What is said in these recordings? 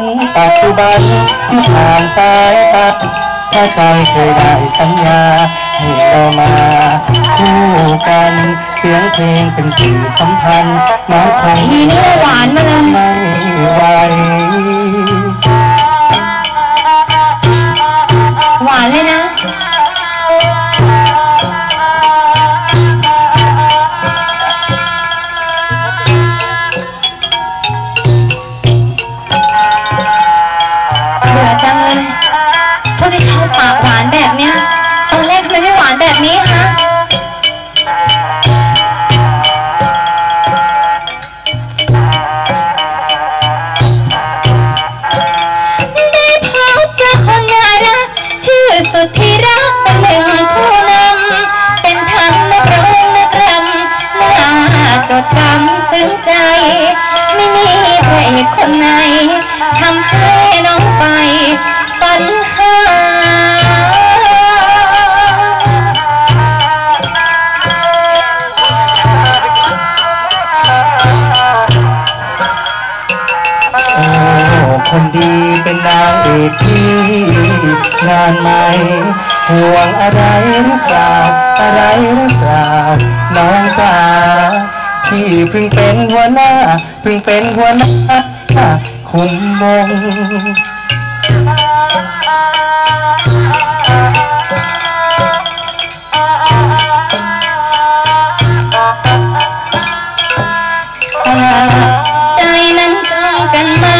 นปัจจุบันที่ผ่านสายตาถ้าใจเคยได้สัญญาให้เรามาคู่กันเสียงเพลงเป็นสิ่งสำคัญน้องคงทีนี้ก็หวานมาเลยไม่ไหวห ที่รักเป็นหนึ่งผู้นำเป็นทั้งนักร้องนักรำน่าจดจำซึ้งใจ ไม่มีพรคนไหนทำให้น้องไปฝันหาโอ้คนดีเป็นนางเอกที่ งานไหมห่วงอะไรหรือเปล่าอะไรหรือเปล่าน้องจ๋าพี่เพิ่งเป็นหัวหน้าเพิ่งเป็นหัวหน้าคุมวงใจนั้นตรงกันมโ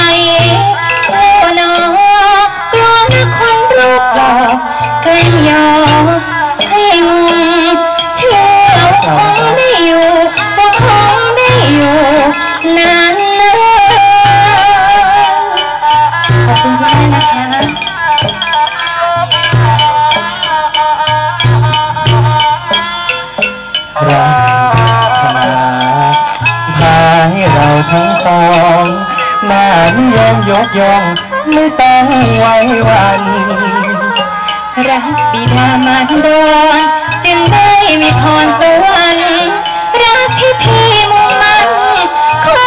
ทั้งสองนานิยมยกย่องไม่ต้องไว้วัน รักบิดามารดอนจึงได้มีพรสวรรค์รักที่พี่มุ่งมั่นขอ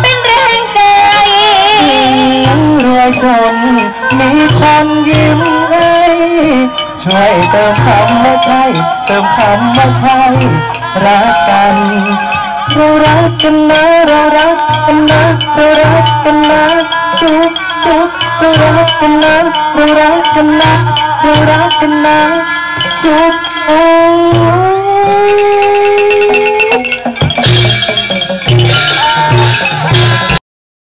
เป็นแรงใจรวยจนมีคนยิ้มให้ช่วยเติมคำว่าใช่ เติมคำว่าใช่ รักกัน រ៉ាកណារ៉ាកណារ៉ាកណាជូជូរ៉ាកណារ៉ាកណារ៉ាកណាជូ